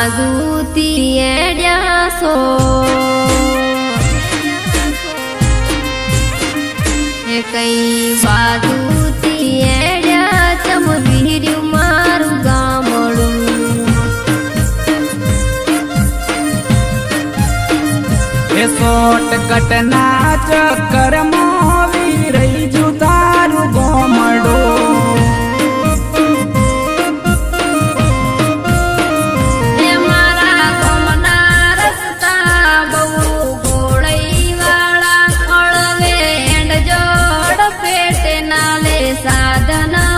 એ કઈ બાજુથી એડ્યા સો એ કઈ બાજુથી એડ્યા ચમ વીર્યું મારું ગામડું એ સોટ કટના ચક્કર vida nada.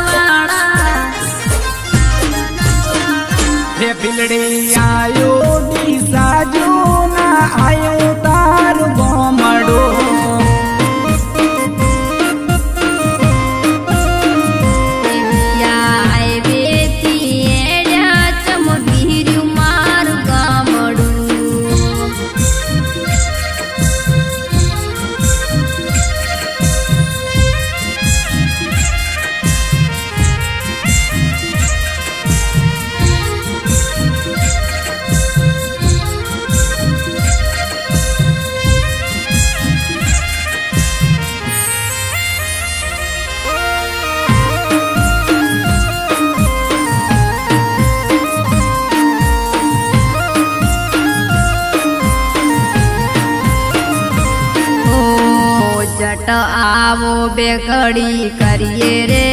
આવો બે ઘડી કરીએ રે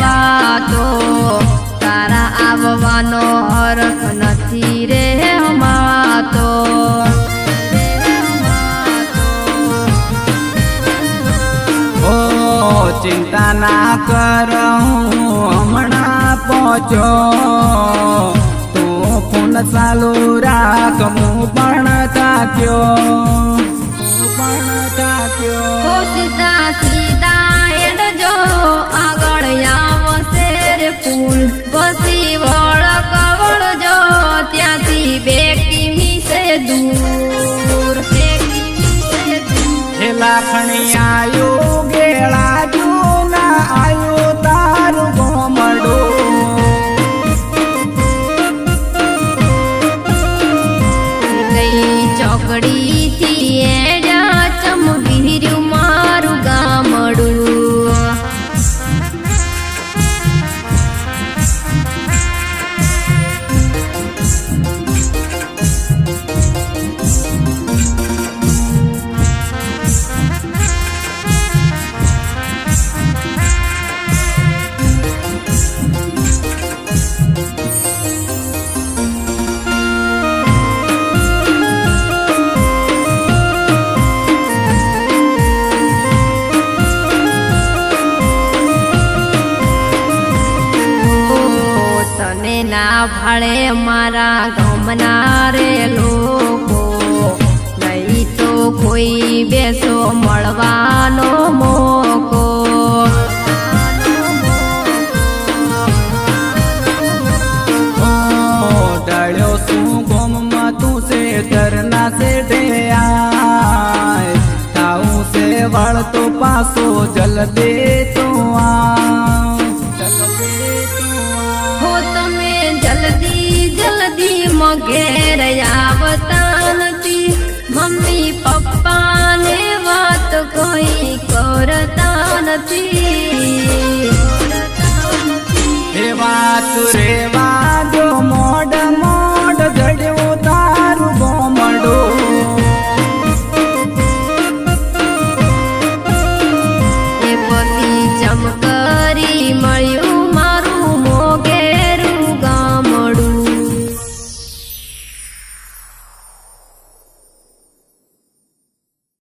વાતો. તારા આવવાનો હરખ નથી રે માતો. ચિંતા ના કર, હું હમણાં પહોંચો. તું ફોન ચાલુ રાખ, હું પણ તાક્યો પણ ઓ સીધા સીધા એડજો આગળ આવશે રે ફૂલ ના ભળે મારા ગમના રે લોકો. નહીં તો કોઈ બેસો મળવાનો મોકો. ડાળ્યો શું ગોમમાં તું છે ધરના શેઠે આય? છે વળતો પાસો જલ્દી તું આ જલ્દી તું આ જલ્દી જલ્દી મગેર આવતા નથી મમ્મી પપ્પાને વાત કોઈ કરતા નથી